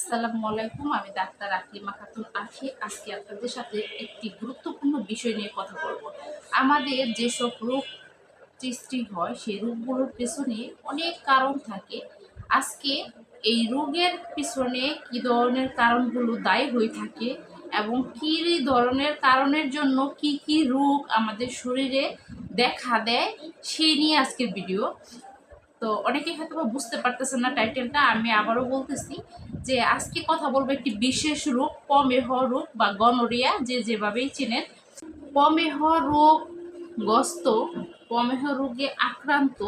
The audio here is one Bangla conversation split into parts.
আসসালামু আলাইকুম, আমি ডাক্তার আকলিমা খাতুন আখি। আজকে আপনাদের সাথে একটি গুরুত্বপূর্ণ বিষয় নিয়ে কথা বলব। আমাদের যেসব রোগ সৃষ্টি হয়, সেই রোগগুলোর পেছনে অনেক কারণ থাকে। আজকে এই রোগের পিছনে কি ধরনের কারণগুলো দায়ী হয়ে থাকে এবং কী ধরনের কারণের জন্য কি কি রোগ আমাদের শরীরে দেখা দেয়, সেই নিয়ে আজকের ভিডিও। তো অনেকেই হয়তো বুঝতে পারতেছেন না টাইটেলটা, আমি আবারও বলতেছি যে আজকে কথা বলব একটি বিশেষ রোগ, পমেহ রোগ বা গনোরিয়া, যে যেভাবেই চেনেন। পমেহ রোগ গ্রস্ত, পমেহ রোগে আক্রান্ত,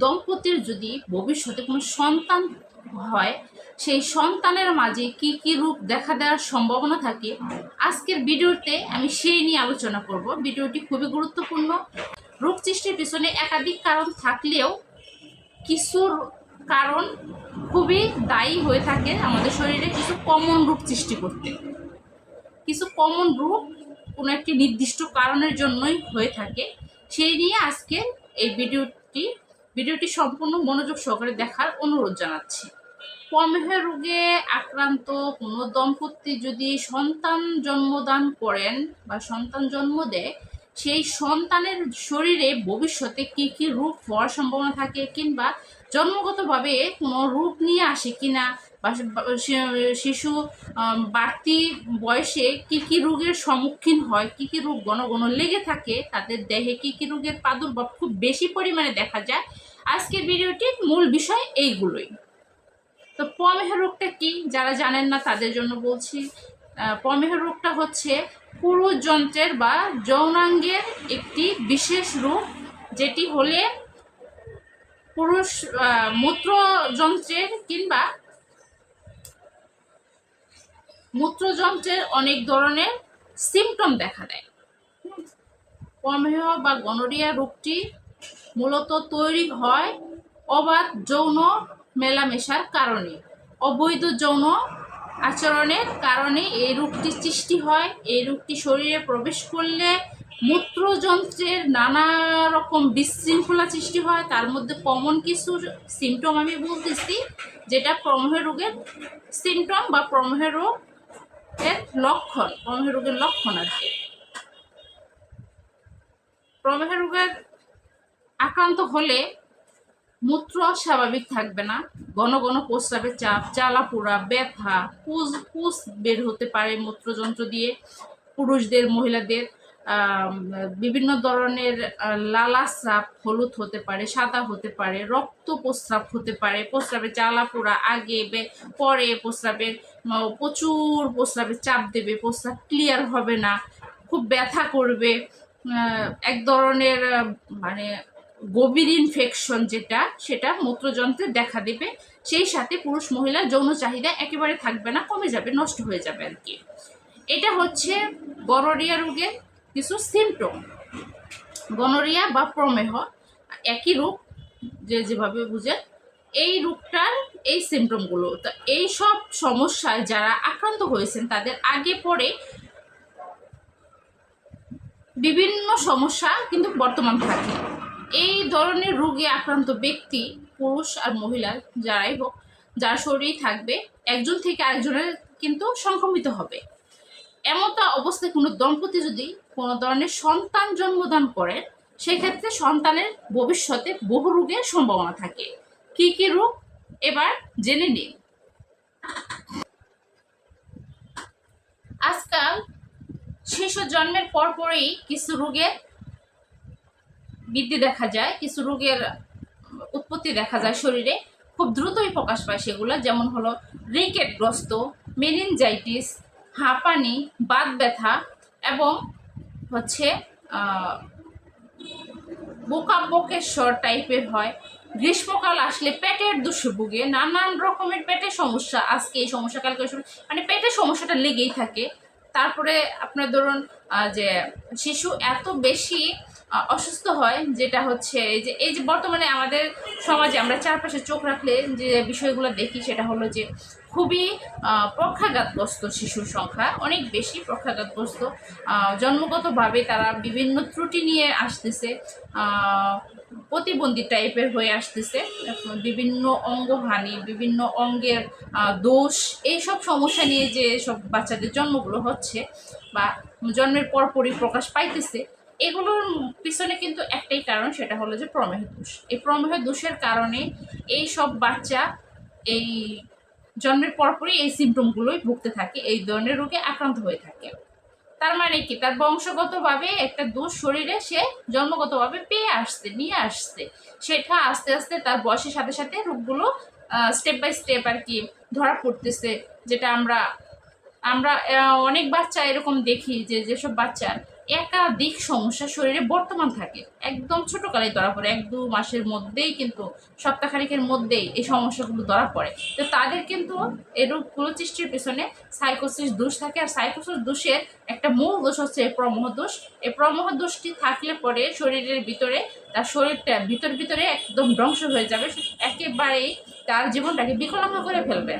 দম্পতির যদি ভবিষ্যতে কোনো সন্তান হয়, সেই সন্তানের মাঝে কি কি রূপ দেখা দেওয়ার সম্ভাবনা থাকে, আজকের ভিডিওতে আমি সেই নিয়ে আলোচনা করব। ভিডিওটি খুবই গুরুত্বপূর্ণ। রোগ সৃষ্টির পিছনে একাধিক কারণ থাকলেও কিছুর কারণ খুবই দায়ী হয়ে থাকে আমাদের শরীরে কিছু কমন রূপ সৃষ্টি করতে। কিছু কমন রূপ কোনো একটি নির্দিষ্ট কারণের জন্যই হয়ে থাকে। সেই নিয়ে আজকে এই ভিডিওটি ভিডিওটি সম্পূর্ণ মনোযোগ সহকারে দেখার অনুরোধ জানাচ্ছি। পমেহ রোগে আক্রান্ত কোনো দম্পতি যদি সন্তান জন্মদান করেন বা সন্তান জন্ম দেয় সেই সন্তানের শরীরে ভবিষ্যতে কি কি রূপ হওয়ার সম্ভাবনা থাকে কিংবা জন্মগতভাবে কোনো রূপ নিয়ে আসে কিনা? বা শিশু বাড়তি বয়সে কি কি রোগের সম্মুখীন হয়, কি কি রোগ ঘন ঘন লেগে থাকে, তাদের দেহে কি কি রোগের প্রাদুর্ভাব খুব বেশি পরিমাণে দেখা যায়? আজকের ভিডিওটির মূল বিষয় এইগুলোই। তো পমেহ রোগটা কি? যারা জানেন না তাদের জন্য বলছি। পমেহ রোগটা হচ্ছে পুরুষ যন্ত্রের বা যৌনাঙ্গের একটি বিশেষ রূপ যেটি হলে পুরুষ আহ, মূত্রযন্ত্রের কিংবা মূত্রযন্ত্রের অনেক ধরনের সিমটম দেখা দেয়। পমেহ বা গনোরিয়া রোগটি মূলত তৈরি হয় অবাধ যৌন মেলামেশার কারণে। অবৈধ যৌন আচরণের কারণে এই রোগটি সৃষ্টি হয়। এই রোগটি শরীরে প্রবেশ করলে মূত্রযন্ত্রের নানা রকম বিশৃঙ্খলা সৃষ্টি হয়। তার মধ্যে কমন কিছু সিমটম আমি বলতেছি, যেটা প্রমেহ রোগের সিমটম বা প্রমেহ রোগ এর লক্ষণ, প্রমেহ রোগের লক্ষণ আর কি। প্রমেহ রোগের আক্রান্ত হলে মূত্র স্বাভাবিক থাকবে না। ঘন ঘন প্রস্রাবের চাপ জ্বালা পোড়া ব্যথা পুজ পুজ বের হতে পারে মূত্রযন্ত্র দিয়ে। পুরুষদের মহিলাদের বিভিন্ন ধরনের আহ, লালা স্রাব হলুদ হতে পারে সাদা হতে পারে রক্ত প্রস্রাব হতে পারে। প্রস্রাবে জ্বালা পোড়া আগে পরে প্রস্রাবের প্রচুর প্রস্রাবের চাপ দেবে। প্রস্রাব ক্লিয়ার হবে না। খুব ব্যথা করবে। এক ধরনের মানে গভীর ইনফেকশন যেটা, সেটা মূত্রযন্ত্রে দেখা দেবে। সেই সাথে পুরুষ মহিলার যৌন চাহিদা একেবারে থাকবে না, কমে যাবে, নষ্ট হয়ে যাবে আর কি। এটা হচ্ছে গনোরিয়া রোগের কিছু সিমটম গনোরিয়া বা প্রমেহ, একই রোগ, যে যেভাবে বুঝেন, এই রোগটার এই সিমটমগুলো তো এই সব সমস্যায় যারা আক্রান্ত হয়েছেন, তাদের আগে পরে বিভিন্ন সমস্যা কিন্তু বর্তমান থাকে। এই ধরনের রোগে আক্রান্ত ব্যক্তি, পুরুষ আর মহিলা যারাই হোক, যার শরীরেই থাকবে, একজন থেকে আরেকজনের কিন্তু সংক্রমিত হবে। এমতা অবস্থায় কোনো দম্পতি যদি কোনো ধরনের সন্তান জন্মদান করে সেক্ষেত্রে সন্তানের ভবিষ্যতে বহু রোগের সম্ভাবনা থাকে। কি কি রোগ? এবার জেনে নিন আজকাল শিশু জন্মের পরপরই কিছু রোগের বৃদ্ধি দেখা যায়, কিছু রোগের উৎপত্তি দেখা যায় শরীরে, খুব দ্রুতই প্রকাশ পায় সেগুলো, যেমন হলো রিকেটগ্রস্ত মেনিনজাইটিস হাঁপানি, বাত ব্যথা এবং হচ্ছে বোকা বকেশ্বর টাইপের হয়। গ্রীষ্মকাল আসলে পেটের দুষে ভুগে, নানান রকমের পেটের সমস্যা, আজকে এই সমস্যা, কালকে মানে পেটের সমস্যাটা লেগেই থাকে। তারপরে আপনার ধরুন যে শিশু এত বেশি অসুস্থ হয়, যেটা হচ্ছে এই যে এই যে বর্তমানে আমাদের সমাজে আমরা চারপাশে চোখ রাখলে যে বিষয়গুলো দেখি, সেটা হলো যে খুবই পক্ষাঘাতগ্রস্ত শিশুর সংখ্যা, অনেক বেশি পক্ষাঘাতগ্রস্ত জন্মগতভাবে তারা বিভিন্ন ত্রুটি নিয়ে আসতেছে প্রতিবন্ধী টাইপের হয়ে আসতেছে, বিভিন্ন অঙ্গহানি, বিভিন্ন অঙ্গের দোষ, এইসব সমস্যা নিয়ে যে সব বাচ্চাদের জন্মগুলো হচ্ছে বা জন্মের পরপরই প্রকাশ পাইতেছে এগুলোর পিছনে কিন্তু একটাই কারণ, সেটা হলো যে প্রমেহ দোষ। এই প্রমেহ দোষের কারণে এই সব বাচ্চা এই জন্মের পরপরই এই সিমটমগুলোই ভুগতে থাকে, এই ধরনের রোগে আক্রান্ত হয়ে থাকে। তার মানে কি? তার বংশগতভাবে একটা দোষ শরীরে সে জন্মগতভাবে পেয়ে আসছে, নিয়ে আসছে। সেটা আস্তে আস্তে তার বয়সের সাথে সাথে রোগগুলো স্টেপ বাই স্টেপ আর কি ধরা পড়তেছে। যেটা আমরা আমরা অনেক বাচ্চা এরকম দেখি যে, যেসব বাচ্চা একাধিক সমস্যা শরীরে বর্তমান থাকে। একদম ছোটকালে ধরা পড়ে, এক দু মাসের মধ্যেই কিন্তু, সপ্তাহখানিকের মধ্যেই এই সমস্যাগুলো ধরা পড়ে। তো তাদের কিন্তু এই রোগগুলো সৃষ্টির পেছনে সাইকোসিস দোষ থাকে। আর সাইকোসিস দোষের একটা মূল দোষ হচ্ছে এই প্রমোহ দোষ। এই প্রমোহ দোষটি থাকলে পরে শরীরের ভিতরে, তার শরীরটা ভিতর ভিতরে একদম ধ্বংস হয়ে যাবে। একেবারেই তার জীবনটাকে বিকলাঙ্গ করে ফেলবে।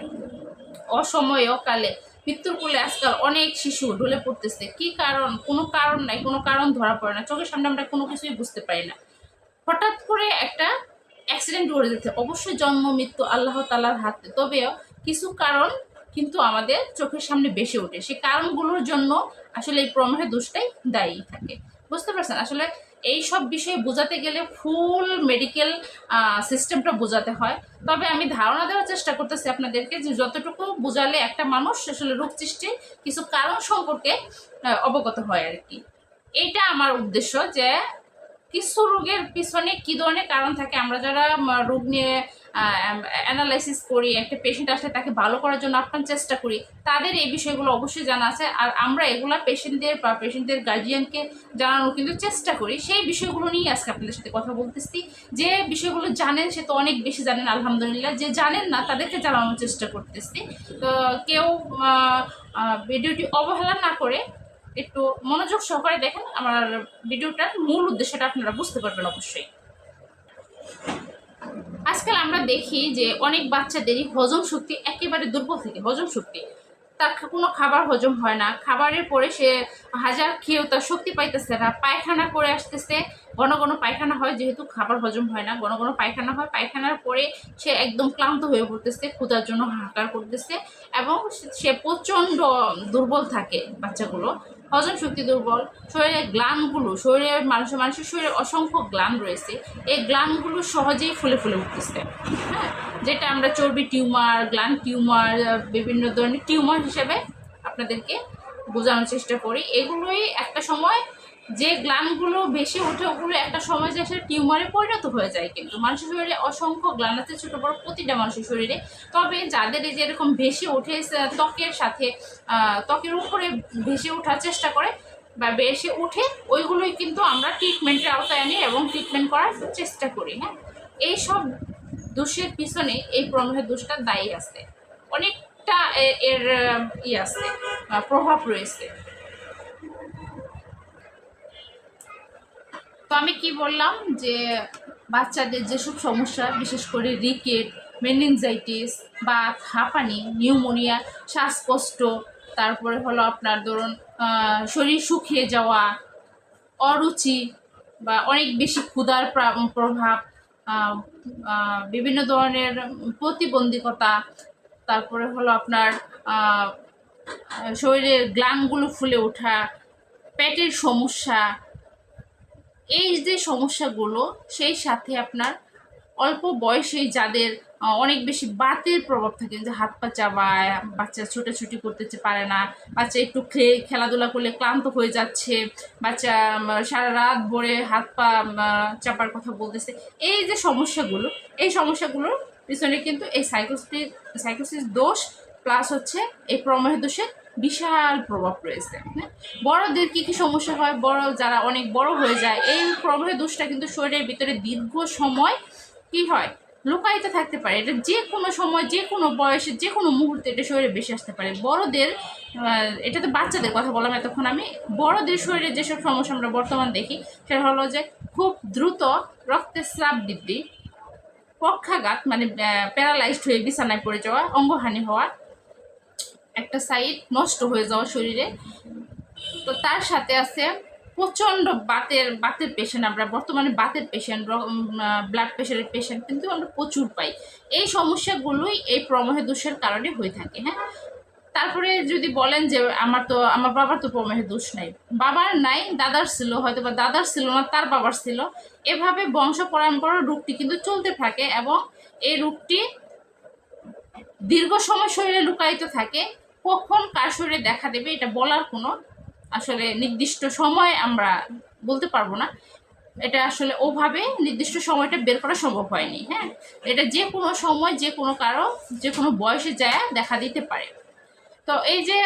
অসময়ে, অকালে মৃত্যুর কোলে আজকাল অনেক শিশু ঢলে পড়তেছে। কি কারণ? কোনো কারণ নাই, কোনো কারণ ধরা পড়ে না। চোখের সামনে আমরা কোনো কিছুই বুঝতে পারি না। হঠাৎ করে একটা অ্যাক্সিডেন্ট ঘটে যেতে অবশ্যই জন্ম, মৃত্যু আল্লাহ তালার হাতে। তবেও কিছু কারণ কিন্তু আমাদের চোখের সামনে বেশি ওঠে। সেই কারণগুলোর জন্য আসলে এই প্রমেহের দোষটাই দায়ী থাকে। বুঝতে পারছেন? আসলে এই সব বিষয়ে বোঝাতে গেলে ফুল মেডিকেল সিস্টেমটা বোঝাতে হয়। তবে আমি ধারণা দেওয়ার চেষ্টা করতেছি আপনাদেরকে যে যতটুকু বোঝালে একটা মানুষ আসলে রোগ সৃষ্টির কিছু কারণ সম্পর্কে অবগত হয় আর কি। এইটা আমার উদ্দেশ্য যে কিছু রোগের পিছনে কি ধরনের কারণ থাকে? আমরা যারা রোগ নিয়ে অ্যানালাইসিস করি, একটা পেশেন্ট আসলে তাকে ভালো করার জন্য আপ্রাণ চেষ্টা করি, তাদের এই বিষয়গুলো অবশ্যই জানা আছে। আর আমরা এগুলা পেশেন্টদের বা পেশেন্টদের গার্জিয়ানকে জানানোর কিন্তু চেষ্টা করি। সেই বিষয়গুলো নিয়ে আজকে আপনাদের সাথে কথা বলতেছি। যে বিষয়গুলো জানেন, সে তো অনেক বেশি জানেন, আলহামদুলিল্লাহ। যে জানেন না, তাদেরকে জানানোর চেষ্টা করতেছি। তো কেউ ভিডিওটি অবহেলা না করে একটু মনোযোগ সহকারে দেখেন আমার ভিডিওটার মূল উদ্দেশ্যটা আপনারা বুঝতে পারবেন অবশ্যই। আজকাল আমরা দেখি যে অনেক বাচ্চাদেরই হজম শক্তি একেবারে দুর্বল থাকে, হজম শক্তি। তার কোনো খাবার হজম হয় না, খাবারের পরে সে হাজার খেয়েও তার শক্তি পাইতেছে না, পায়খানা করে আসতেছে। ঘন ঘন পায়খানা হয়, যেহেতু খাবার হজম হয় না, ঘন ঘন পায়খানা হয়। পায়খানার পরে সে একদম ক্লান্ত হয়ে পড়তেছে, ক্ষুধার জন্য হাহাকার করতেছে এবং সে প্রচণ্ড দুর্বল থাকে বাচ্চাগুলো। হজম শক্তি দুর্বল, শরীরের গ্লানগুলো শরীরের মানুষের মানুষের শরীরে অসংখ্য গ্লান রয়েছে, এই গ্লানগুলো সহজেই ফুলে ফুলে উঠতেছে হ্যাঁ? যেটা আমরা চর্বি টিউমার গ্লান টিউমার বিভিন্ন ধরনের টিউমার হিসেবে আপনাদেরকে বোঝানোর চেষ্টা করি। এগুলোই একটা সময় যে গ্লানগুলো বেশি ওঠে, ওগুলো একটা সময় যে আসলে টিউমারে পরিণত হয়ে যায় কিন্তু। মানুষের শরীরে অসংখ্য গ্লান আছে, ছোটো বড় প্রতিটা মানুষের শরীরে। তবে যাদের এই যে এরকম বেশি ওঠে ত্বকের সাথে ত্বকের উপরে ভেসে ওঠার চেষ্টা করে বা বেশি উঠে ওইগুলোই কিন্তু আমরা ট্রিটমেন্টের আওতায় আনি এবং ট্রিটমেন্ট করার চেষ্টা করি হ্যাঁ? এই সব দোষের পিছনে এই প্রমেহের দোষটা দায়ী আছে। অনেকটা এর ই আছে প্রভাব রয়েছে। তো আমি কি বললাম যে বাচ্চাদের যেসব সমস্যা, বিশেষ করে রিকেট মেনিনজাইটিস বা হাঁপানি নিউমোনিয়া শ্বাসকষ্ট, তারপরে হলো আপনার ধরুন শরীর শুকিয়ে যাওয়া, অরুচি বা অনেক বেশি ক্ষুধার প্রভাব বিভিন্ন ধরনের প্রতিবন্ধকতা, তারপরে হলো আপনার শরীরের গ্লানগুলো ফুলে ওঠা, পেটের সমস্যা এই যে সমস্যাগুলো, সেই সাথে আপনার অল্প বয়সেই যাদের অনেক বেশি বাতের প্রভাব থাকে, যে হাত পা চাবায়, বাচ্চা ছোটাছুটি করতে পারে না, বাচ্চা একটু খেয়ে, খেলাধুলা করলে ক্লান্ত হয়ে যাচ্ছে, বাচ্চা সারা রাত ভরে হাত পা চাপার কথা বলতেছে, এই যে সমস্যাগুলো, এই সমস্যাগুলোর পিছনে কিন্তু এই সাইকোসিস সাইকোসিস দোষ, প্লাস হচ্ছে এই প্রমেহ দোষের বিশাল প্রভাব রয়েছে। হ্যাঁ? বড়দের কী কি সমস্যা হয়? বড় যারা অনেক বড় হয়ে যায়, এই প্রমেহ দোষটা কিন্তু শরীরের ভিতরে দীর্ঘ সময় কি হয়? লুকায়িত থাকতে পারে। এটা যে কোনো সময়, যে কোনো বয়সে, যে কোনো মুহূর্তে এটা শরীরে বেশি আসতে পারে। বড়দের এটা তো বাচ্চাদের কথা বললাম এতক্ষণ আমি। বড়দের শরীরে যেসব সমস্যা আমরা বর্তমান দেখি, সেটা হলো যে খুব দ্রুত রক্তের স্রাব বৃদ্ধি, পক্ষাঘাত মানে প্যারালাইজড হয়ে বিছানায় পড়ে যাওয়া, অঙ্গহানি হওয়া একটা সাইড নষ্ট হয়ে যাওয়া শরীরে। তো তার সাথে আছে প্রচণ্ড বাতের বাতের পেশেন্ট আমরা, বর্তমানে বাতের পেশেন্ট ব্লাড প্রেশারের পেশেন্ট কিন্তু আমরা প্রচুর পাই। এই সমস্যাগুলোই এই প্রমেহ দোষের কারণে হয়ে থাকে হ্যাঁ? তারপরে যদি বলেন যে আমার তো, আমার বাবার তো প্রমেহ দোষ নাই। বাবার নাই, দাদার ছিল, হয়তো বা দাদার ছিল না, তার বাবার ছিল। এভাবে বংশ পরম্পরা রোগটি কিন্তু চলতে থাকে এবং এই রোগটি দীর্ঘ সময় শরীরে লুকায়িত থাকে। কখন কার শরীরে দেখা দেবে এটা বলার কোনো আসলে নির্দিষ্ট সময় আমরা বলতে পারব না। এটা আসলে ওভাবে নির্দিষ্ট সময়টা বের করা সম্ভব হয়নি হ্যাঁ? এটা যে কোনো সময়, যে কোনো কারও, যে কোনো বয়সে যায় দেখা দিতে পারে। তো এই যে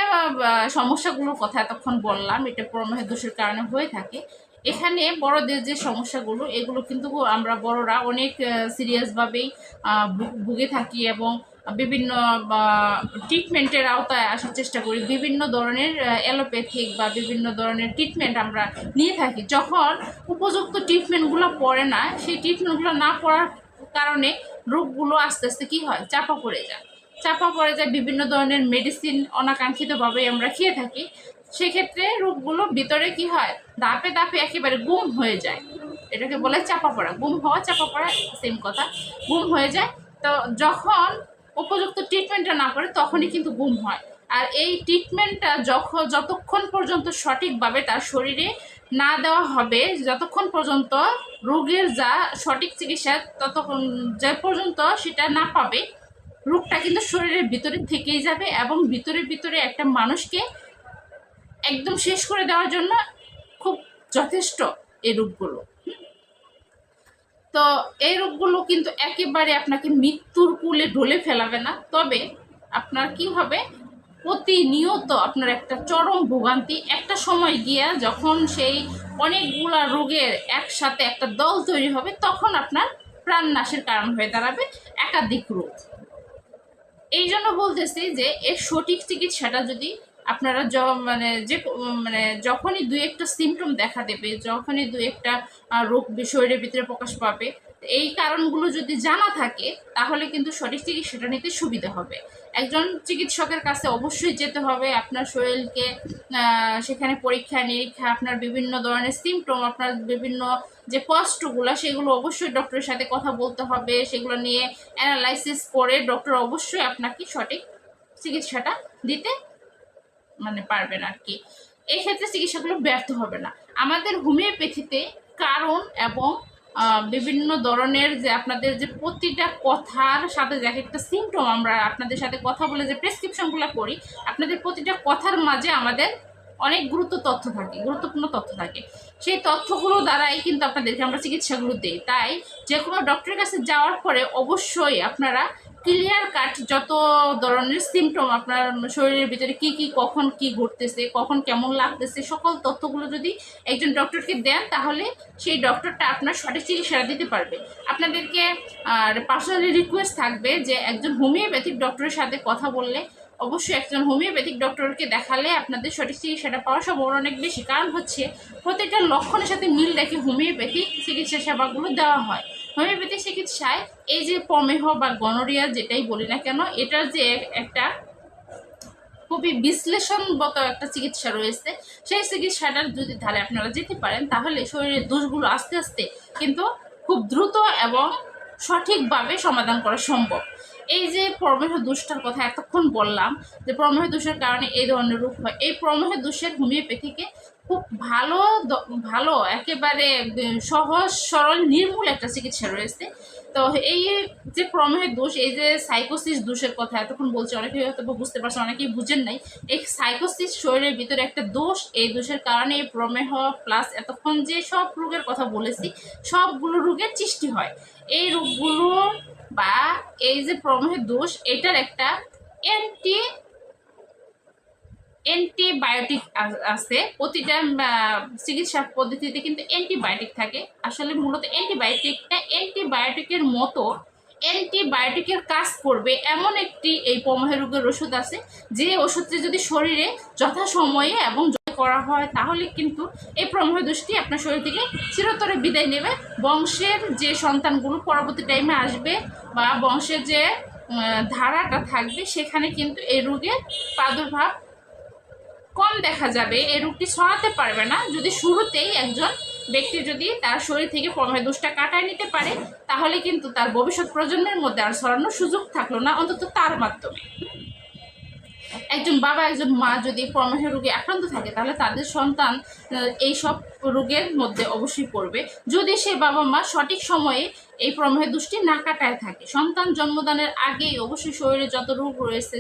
সমস্যাগুলোর কথা এতক্ষণ বললাম, এটা প্রমেহ দোষের কারণে হয়ে থাকে। এখানে বড়দের যে সমস্যাগুলো, এগুলো কিন্তু আমরা বড়রা অনেক সিরিয়াসভাবেই ভুগে থাকি এবং বিভিন্ন ট্রিটমেন্টের আওতায় আসার চেষ্টা করি। বিভিন্ন ধরনের অ্যালোপ্যাথিক বা বিভিন্ন ধরনের ট্রিটমেন্ট আমরা নিয়ে থাকি। যখন উপযুক্ত ট্রিটমেন্টগুলো পড়ে না, সেই ট্রিটমেন্টগুলো না পড়ার কারণে রোগগুলো আস্তে আস্তে কী হয়? চাপা পড়ে যায়। চাপা পড়ে যায় বিভিন্ন ধরনের মেডিসিন অনাকাঙ্ক্ষিতভাবে আমরা খেয়ে থাকি। সেক্ষেত্রে রোগগুলো ভিতরে কি হয়? দাপে দাপে একেবারে গুম হয়ে যায়। এটাকে বলে চাপা পড়া। গুম হওয়া, চাপা পড়া সেম কথা। গুম হয়ে যায়। তো যখন উপযুক্ত ট্রিটমেন্টটা না করে তখনই কিন্তু গুম হয়। আর এই ট্রিটমেন্টটা যখন যতক্ষণ পর্যন্ত সঠিকভাবে তার শরীরে না দেওয়া হবে, যতক্ষণ পর্যন্ত রোগের যা সঠিক চিকিৎসা, ততক্ষণ যে পর্যন্ত সেটা না পাবে, রোগটা কিন্তু শরীরের ভিতরে থেকেই যাবে এবং ভিতরে ভিতরে একটা মানুষকে একদম শেষ করে দেওয়ার জন্য খুব যথেষ্ট এই রোগগুলো। তো এই রোগগুলো কিন্তু একেবারে আপনাকে মৃত্যুর কুলে ঢলে ফেলাবে না। তবে আপনার কি হবে? প্রতিনিয়ত আপনার একটা চরম ভোগান্তি। একটা সময় গিয়া যখন সেই অনেকগুলা রোগের একসাথে একটা দল তৈরি হবে, তখন আপনার প্রাণনাশের কারণ হয়ে দাঁড়াবে একাধিক রোগ। এই জন্য বলতেছি যে, এর সঠিক চিকিৎসাটা যদি আপনারা য- মানে যে মানে যখনই দুই একটা সিমটম দেখা দেবে, যখনই দুই একটা রোগ শরীরের ভিতরে প্রকাশ পাবে, এই কারণগুলো যদি জানা থাকে, তাহলে কিন্তু সঠিক চিকিৎসাটা নিতে সুবিধা হবে। একজন চিকিৎসকের কাছে অবশ্যই যেতে হবে, আপনার শরীরকে সেখানে পরীক্ষা, নিরীক্ষা, আপনার বিভিন্ন ধরনের সিমটম আপনার বিভিন্ন যে কষ্টগুলো, সেগুলো অবশ্যই ডক্টরের সাথে কথা বলতে হবে, সেগুলো নিয়ে অ্যানালাইসিস করে ডক্টর অবশ্যই আপনাকে সঠিক চিকিৎসাটা দিতে মানে পারবেন আর কি এই ক্ষেত্রে চিকিৎসাগুলো ব্যর্থ হবে না। আমাদের হোমিওপ্যাথিতে কারণ এবং বিভিন্ন ধরনের যে আপনাদের যে প্রতিটা কথার সাথে যে এক একটা সিমটম আমরা আপনাদের সাথে কথা বলে যে প্রেসক্রিপশনগুলো করি, আপনাদের প্রতিটা কথার মাঝে আমাদের অনেক গুরুত্ব তথ্য থাকে, গুরুত্বপূর্ণ তথ্য থাকে। সেই তথ্যগুলো দ্বারাই কিন্তু আপনাদেরকে আমরা চিকিৎসাগুলো দিই। তাই যে কোনো ডক্টরের কাছে যাওয়ার পরে অবশ্যই আপনারা ক্লিয়ার কাট যত ধরনের সিমটম আপনার শরীরের ভিতরে কি কি, কখন কি ঘটতেছে, কখন কেমন লাগতেছে, সকল তথ্যগুলো যদি একজন ডক্টরকে দেন, তাহলে সেই ডক্টরটা আপনার সঠিক চিকিৎসা দিতে পারবে। আপনাদেরকে আর পার্সোনালি রিকোয়েস্ট থাকবে যে একজন হোমিওপ্যাথিক ডক্টরের সাথে কথা বললে, অবশ্যই একজন হোমিওপ্যাথিক ডক্টরকে দেখালে আপনাদের সঠিক চিকিৎসাটা পাওয়ার সম্ভাবনা অনেক বেশি। কারণ হচ্ছে প্রত্যেকটা লক্ষণের সাথে মিল রেখে হোমিওপ্যাথিক চিকিৎসা সেবাগুলো দেওয়া হয়। হোমিওপ্যাথিক চিকিৎসায় এই যে পমেহ বা গনোরিয়া যেটাই বলি না কেন এটার যে একটা খুবই বিশ্লেষণগত একটা চিকিৎসা রয়েছে, সেই চিকিৎসাটার যদি ধারে আপনারা যেতে পারেন, তাহলে শরীরের দোষগুলো আস্তে আস্তে কিন্তু খুব দ্রুত এবং সঠিকভাবে সমাধান করা সম্ভব। এই যে প্রমেহ দুষ্টার কথা এতক্ষণ বললাম, যে প্রমেহ দোষের কারণে এই ধরনের রূপ হয়। এই প্রমেহ দোষের হোমিওপ্যাথিকে খুব ভালো ভালো, একেবারে সহজ, সরল, নির্মূল একটা চিকিৎসা রয়েছে। তো এই যে প্রমেহের দোষ, এই যে সাইকোসিস দোষের কথা এতক্ষণ বলছি, অনেকেই হয়তো বুঝতে পারছে অনেকেই বুঝেন নাই। এই সাইকোসিস শরীরের ভিতরে একটা দোষ, এই দোষের কারণে এই প্রমেহ প্লাস এতক্ষণ যে সব রোগের কথা বলেছি, সবগুলো রোগের সৃষ্টি হয়। এই রোগগুলো বা এই যে প্রমেহের দোষ, এটার একটা অ্যান্টি অ্যান্টিবায়োটিক আছে। প্রতিটা চিকিৎসা পদ্ধতিতে কিন্তু অ্যান্টিবায়োটিক থাকে। আসলে মূলত অ্যান্টিবায়োটিকটা অ্যান্টিবায়োটিকের মতো অ্যান্টিবায়োটিকের কাজ করবে এমন একটি এই প্রমেহ রোগের ওষুধ আছে। যে ওষুধটি যদি শরীরে যথাসময়ে এবং করা হয়, তাহলে কিন্তু এই প্রমেহ দোষটি আপনার শরীর থেকে চিরতরে বিদায় নেবে। বংশের যে সন্তানগুলো পরবর্তী টাইমে আসবে বা বংশের যে ধারাটা থাকবে, সেখানে কিন্তু এই রোগের প্রাদুর্ভাব কম দেখা যাবে, এই রোগটি ছড়াতে পারবে না। যদি শুরুতেই একজন ব্যক্তি যদি তার শরীর থেকে প্রমেয় দুষ্টা কাটায় নিতে পারে, তাহলে কিন্তু তার ভবিষ্যৎ প্রজন্মের মধ্যে আর ছড়ানোর সুযোগ থাকল না, অন্তত তার মাধ্যমে। একজন বাবা, একজন মা যদি প্রমেহ রোগে আক্রান্ত থাকে, তাহলে তাদের সন্তান এই সব রোগের মধ্যে অবশ্যই পড়বে। যদি সে বাবা মা সঠিক সময়ে এই প্রমেহ দুষ্টি না কাটায় থাকে, সন্তান জন্মদানের আগেই অবশ্যই শরীরে যত রোগ রয়েছে,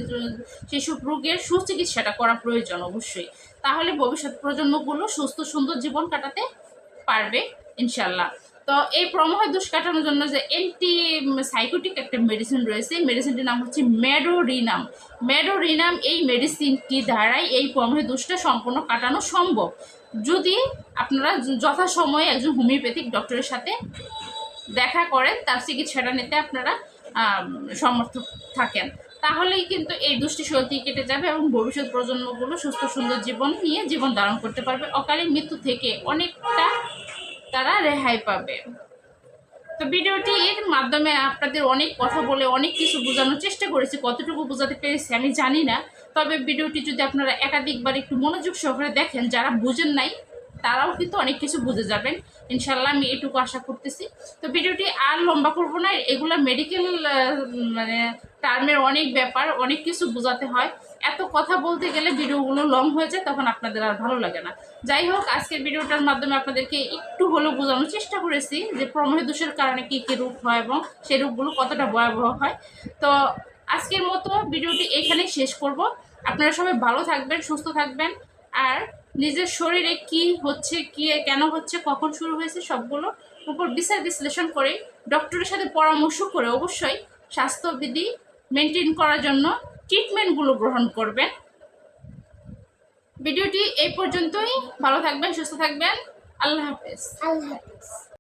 সেসব রোগের সুচিকিৎসাটা করা প্রয়োজন অবশ্যই। তাহলে ভবিষ্যৎ প্রজন্মগুলো সুস্থ, সুন্দর জীবন কাটাতে পারবে ইনশাল্লাহ তো এই প্রমেহ দোষ কাটানোর জন্য যে অ্যান্টি সাইকোটিক একটা মেডিসিন রয়েছে। মেডিসিনটির নাম হচ্ছে ম্যাডোরিনাম ম্যাডোরিনাম এই মেডিসিনটি দ্বারাই এই প্রমেহ দোষটা সম্পূর্ণ কাটানো সম্ভব। যদি আপনারা যথাসময়ে একজন হোমিওপ্যাথিক ডক্টরের সাথে দেখা করেন, তার চিকিৎসাটা নিতে আপনারা সমর্থ থাকেন, তাহলেই কিন্তু এই দুষ্টি সত্যি কেটে যাবে এবং ভবিষ্যৎ প্রজন্মগুলো সুস্থ সুন্দর জীবন নিয়ে জীবন ধারণ করতে পারবে। অকালে মৃত্যু থেকে অনেকটা তারা রেহাই পাবে। তো ভিডিওটির মাধ্যমে আপনাদের অনেক কথা বলে অনেক কিছু বোঝানোর চেষ্টা করেছি, কতটুকু বোঝাতে পেরেছি আমি জানি না। তবে ভিডিওটি যদি আপনারা একাধিকবার একটু মনোযোগ সহকারে দেখেন, যারা বুঝেন নাই, তারাও কিন্তু অনেক কিছু বুঝে যাবেন। ইনশাল্লাহ আমি এটুকু আশা করতেছি। তো ভিডিওটি আর লম্বা করব না, এগুলো মেডিকেল মানে টার্মের অনেক ব্যাপার, অনেক কিছু বোঝাতে হয়। এত কথা বলতে গেলে ভিডিওগুলো লং হয়ে যায়, তখন আপনাদের আর ভালো লাগে না। যাই হোক, আজকের ভিডিওটার মাধ্যমে আপনাদেরকে একটু হলেও বোঝানোর চেষ্টা করেছি যে প্রমেহ দোষের কারণে কী কী রোগ হয় এবং সেই রোগগুলো কতটা ভয়াবহ হয়। তো আজকের মতো ভিডিওটি এখানেই শেষ করব। আপনারা সবাই ভালো থাকবেন, সুস্থ থাকবেন, আর নিজের শরীরে কি হচ্ছে, কি, কেন হচ্ছে, কখন শুরু হয়েছে সবগুলো উপর বিচার বিশ্লেষণ করে ডক্টরের সাথে পরামর্শ করে অবশ্যই স্বাস্থ্যবিধি মেনটেন করার জন্য ট্রিটমেন্টগুলো গ্রহণ করবেন। ভিডিওটি এই পর্যন্তই। ভালো থাকবেন সুস্থ থাকবেন। আল্লাহ হাফেজ। আল্লাহ হাফিজ।